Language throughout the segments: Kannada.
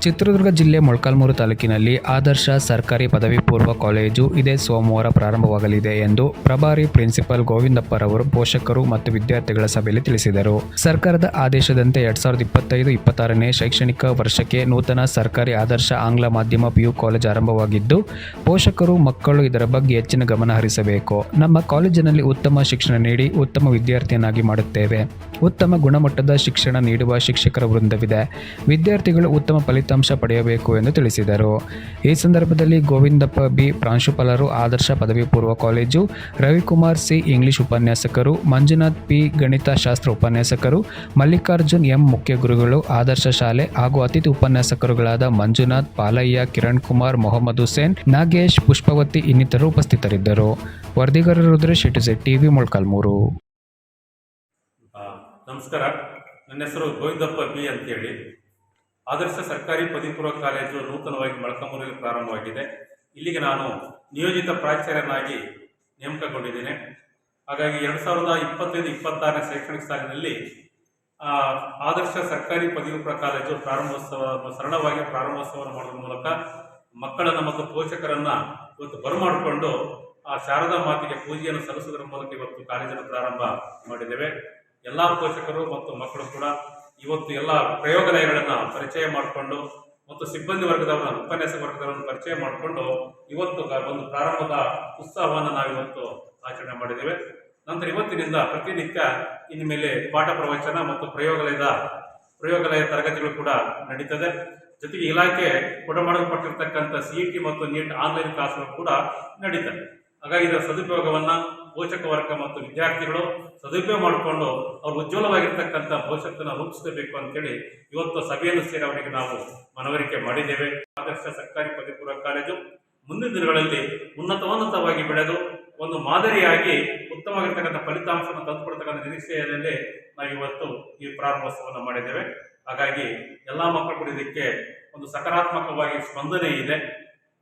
ಚಿತ್ರದುರ್ಗ ಜಿಲ್ಲೆ ಮೊಳಕಾಲ್ಮೂರು ತಾಲೂಕಿನಲ್ಲಿ ಆದರ್ಶ ಸರ್ಕಾರಿ ಪದವಿ ಪೂರ್ವ ಕಾಲೇಜು ಇದೇ ಸೋಮವಾರ ಪ್ರಾರಂಭವಾಗಲಿದೆ ಎಂದು ಪ್ರಭಾರಿ ಪ್ರಿನ್ಸಿಪಲ್ ಗೋವಿಂದಪ್ಪರವರು ಪೋಷಕರು ಮತ್ತು ವಿದ್ಯಾರ್ಥಿಗಳ ಸಭೆಯಲ್ಲಿ ತಿಳಿಸಿದರು. ಸರ್ಕಾರದ ಆದೇಶದಂತೆ ಎರಡ್ ಸಾವಿರದ ಇಪ್ಪತ್ತೈದು, ಇಪ್ಪತ್ತಾರನೇ ಶೈಕ್ಷಣಿಕ ವರ್ಷಕ್ಕೆ ನೂತನ ಸರ್ಕಾರಿ ಆದರ್ಶ ಆಂಗ್ಲ ಮಾಧ್ಯಮ ಪಿಯು ಕಾಲೇಜ್ ಆರಂಭವಾಗಿದ್ದು, ಪೋಷಕರು, ಮಕ್ಕಳು ಇದರ ಬಗ್ಗೆ ಹೆಚ್ಚಿನ ಗಮನ ಹರಿಸಬೇಕು. ನಮ್ಮ ಕಾಲೇಜಿನಲ್ಲಿ ಉತ್ತಮ ಶಿಕ್ಷಣ ನೀಡಿ ಉತ್ತಮ ವಿದ್ಯಾರ್ಥಿಯನ್ನಾಗಿ ಮಾಡುತ್ತೇವೆ. ಉತ್ತಮ ಗುಣಮಟ್ಟದ ಶಿಕ್ಷಣ ನೀಡುವ ಶಿಕ್ಷಕರ ವೃಂದವಿದೆ. ವಿದ್ಯಾರ್ಥಿಗಳು ಉತ್ತಮ ಫಲಿತಾಂಶ ಪಡೆಯಬೇಕು ಎಂದು ತಿಳಿಸಿದರು. ಈ ಸಂದರ್ಭದಲ್ಲಿ ಗೋವಿಂದಪ್ಪ ಬಿ. ಪ್ರಾಂಶುಪಾಲರು ಆದರ್ಶ ಪದವಿ ಪೂರ್ವ ಕಾಲೇಜು, ರವಿಕುಮಾರ್ ಸಿ. ಇಂಗ್ಲಿಷ್ ಉಪನ್ಯಾಸಕರು, ಮಂಜುನಾಥ್ ಪಿ. ಗಣಿತಶಾಸ್ತ್ರ ಉಪನ್ಯಾಸಕರು, ಮಲ್ಲಿಕಾರ್ಜುನ್ ಎಂ. ಮುಖ್ಯ ಗುರುಗಳು ಆದರ್ಶ ಶಾಲೆ ಹಾಗೂ ಅತಿಥಿ ಉಪನ್ಯಾಸಕರುಗಳಾದ ಮಂಜುನಾಥ್, ಪಾಲಯ್ಯ, ಕಿರಣ್ ಕುಮಾರ್, ಮೊಹಮ್ಮದ್ ಹುಸೇನ್, ನಾಗೇಶ್, ಪುಷ್ಪವತಿ ಇನ್ನಿತರರು ಉಪಸ್ಥಿತರಿದ್ದರು. ವರದಿಗಾರ ರುದ್ರೇಶ್ ಇಟುಸೆಟ್ ಟಿವಿ ಮೊಳಕಾಲ್ಮೂರು. ನಮಸ್ಕಾರ. ನನ್ನ ಹೆಸರು ಗೋವಿಂದಪ್ಪ ಬಿ. ಅಂತೇಳಿ. ಆದರ್ಶ ಸರ್ಕಾರಿ ಪದವಿ ಪೂರ್ವ ಕಾಲೇಜು ನೂತನವಾಗಿ ಮಳಕಮೂರಿನಲ್ಲಿ ಪ್ರಾರಂಭವಾಗಿದೆ. ಇಲ್ಲಿಗೆ ನಾನು ನಿಯೋಜಿತ ಪ್ರಾಚಾರ್ಯನಾಗಿ ನೇಮಕಗೊಂಡಿದ್ದೇನೆ. ಹಾಗಾಗಿ ಎರಡು ಸಾವಿರದ ಇಪ್ಪತ್ತೈದು ಇಪ್ಪತ್ತಾರನೇ ಶೈಕ್ಷಣಿಕ ಸಾಲಿನಲ್ಲಿ ಆದರ್ಶ ಸರ್ಕಾರಿ ಪದವಿ ಪೂರ್ವ ಕಾಲೇಜು ಪ್ರಾರಂಭೋತ್ಸವ, ಸರಳವಾಗಿ ಪ್ರಾರಂಭೋತ್ಸವವನ್ನು ಮಾಡುವ ಮೂಲಕ ಮಕ್ಕಳನ್ನು ಮತ್ತು ಪೋಷಕರನ್ನು ಇವತ್ತು ಬರಮಾಡಿಕೊಂಡು ಆ ಶಾರದಾ ಮಾತಿಗೆ ಪೂಜೆಯನ್ನು ಸಲ್ಲಿಸುವುದರ ಮೂಲಕ ಇವತ್ತು ಕಾಲೇಜನ್ನು ಪ್ರಾರಂಭ ಮಾಡಿದ್ದೇವೆ. ಎಲ್ಲ ಪೋಷಕರು ಮತ್ತು ಮಕ್ಕಳು ಕೂಡ ಇವತ್ತು ಎಲ್ಲ ಪ್ರಯೋಗಾಲಯಗಳನ್ನು ಪರಿಚಯ ಮಾಡಿಕೊಂಡು ಮತ್ತು ಸಿಬ್ಬಂದಿ ವರ್ಗದವರ ಉಪನ್ಯಾಸ ವರ್ಗದವರನ್ನು ಪರಿಚಯ ಮಾಡಿಕೊಂಡು ಇವತ್ತು ಒಂದು ಪ್ರಾರಂಭದ ಉತ್ಸವವನ್ನು ನಾವು ಇವತ್ತು ಆಚರಣೆ ಮಾಡಿದ್ದೇವೆ. ನಂತರ ಇವತ್ತಿನಿಂದ ಪ್ರತಿನಿತ್ಯ ಇನ್ನು ಮೇಲೆ ಪಾಠ ಪ್ರವಚನ ಮತ್ತು ಪ್ರಯೋಗಾಲಯದ, ಪ್ರಯೋಗಾಲಯ ತರಗತಿಗಳು ಕೂಡ ನಡೀತದೆ. ಜೊತೆಗೆ ಇಲಾಖೆ ಕೊಡಮಾಡಲ್ಪಟ್ಟಿರ್ತಕ್ಕಂಥ ಸಿ ಇ ಮತ್ತು ನೀಟ್ ಆನ್ಲೈನ್ ಕ್ಲಾಸ್ಗಳು ಕೂಡ ನಡೀತದೆ ಹಾಗಾಗಿ ಇದರ ಸದುಪಯೋಗವನ್ನ ಪೋಷಕ ವರ್ಗ ಮತ್ತು ವಿದ್ಯಾರ್ಥಿಗಳು ಸದುಪಯೋಗ ಮಾಡಿಕೊಂಡು ಅವರು ಉಜ್ವಲವಾಗಿರ್ತಕ್ಕಂಥ ಭವಿಷ್ಯತನ್ನು ರೂಪಿಸಬೇಕು ಅಂತೇಳಿ ಇವತ್ತು ಸಭೆಯನ್ನು ಸೇರಿ ಅವರಿಗೆ ನಾವು ಮನವರಿಕೆ ಮಾಡಿದ್ದೇವೆ. ಆದರ್ಶ ಸರ್ಕಾರಿ ಪದವಿಪೂರ್ವ ಕಾಲೇಜು ಮುಂದಿನ ದಿನಗಳಲ್ಲಿ ಉನ್ನತೋನ್ನತವಾಗಿ ಬೆಳೆದು ಒಂದು ಮಾದರಿಯಾಗಿ ಉತ್ತಮವಾಗಿರ್ತಕ್ಕಂಥ ಫಲಿತಾಂಶವನ್ನು ತಂದುಕೊಡ್ತಕ್ಕಂಥ ನಿರೀಕ್ಷೆಯಲ್ಲಿ ನಾವು ಇವತ್ತು ಈ ಪ್ರಾರಂಭೋತ್ಸವವನ್ನು ಮಾಡಿದ್ದೇವೆ. ಹಾಗಾಗಿ ಎಲ್ಲ ಮಕ್ಕಳು ಕೂಡ ಇದಕ್ಕೆ ಒಂದು ಸಕಾರಾತ್ಮಕವಾಗಿ ಸ್ಪಂದನೆ ಇದೆ.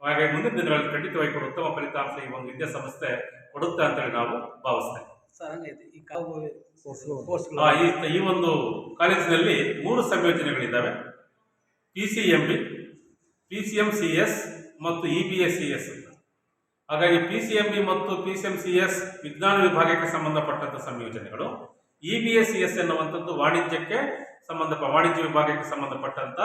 ಹಾಗಾಗಿ ಮುಂದಿನ ದಿನಗಳಲ್ಲಿ ಖಂಡಿತವಾಗಿ ಕೂಡ ಉತ್ತಮ ಫಲಿತಾಂಶ ಈ ಒಂದು ವಿದ್ಯಾಸಂಸ್ಥೆ ಕೊಡುತ್ತೆ ಅಂತೇಳಿ ನಾವು ಭಾವಿಸ್ತೇವೆ. ಈ ಒಂದು ಕಾಲೇಜಿನಲ್ಲಿ ಮೂರು ಸಂಯೋಜನೆಗಳಿದ್ದಾವೆ. P C M B P C M C S ಮತ್ತು E B S C S ಅಂತ. ಹಾಗಾಗಿ ಪಿ ಸಿ ಎಂ ಬಿ ಮತ್ತು P C M C S ವಿಜ್ಞಾನ ವಿಭಾಗಕ್ಕೆ ಸಂಬಂಧಪಟ್ಟಂತ ಸಂಯೋಜನೆಗಳು. E B S C S ಎನ್ನುವಂಥದ್ದು ವಾಣಿಜ್ಯಕ್ಕೆ ಸಂಬಂಧ ವಾಣಿಜ್ಯ ವಿಭಾಗಕ್ಕೆ ಸಂಬಂಧಪಟ್ಟಂತ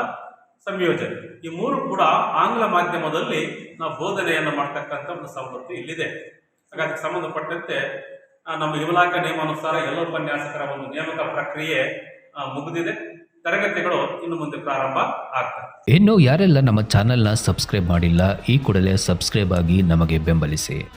ಸಂಯೋಜನೆ. ಈ ಮೂರು ಕೂಡ ಆಂಗ್ಲ ಮಾಧ್ಯಮದಲ್ಲಿ ನಾವು ಬೋಧನೆಯನ್ನು ಮಾಡ್ತಕ್ಕಂಥ ಒಂದು ಸವಲತ್ತು ಇಲ್ಲಿದೆ. ಅದಕ್ಕೆ ಸಂಬಂಧಪಟ್ಟಂತೆ ನಮ್ಮ ಇಲಾಖೆ ನಿಯಮಾನುಸಾರ ಎಲ್ಲ ಉಪನ್ಯಾಸಕರ ಒಂದು ನೇಮಕ ಪ್ರಕ್ರಿಯೆ ಮುಗಿದಿದೆ. ತರಗತಿಗಳು ಇನ್ನು ಮುಂದೆ ಪ್ರಾರಂಭ ಆಗ್ತದೆ ಇನ್ನು ಯಾರೆಲ್ಲ ನಮ್ಮ ಚಾನೆಲ್ನ ಸಬ್ಸ್ಕ್ರೈಬ್ ಮಾಡಿಲ್ಲ, ಈ ಕೂಡಲೇ ಸಬ್ಸ್ಕ್ರೈಬ್ ಆಗಿ ನಮಗೆ ಬೆಂಬಲಿಸಿ.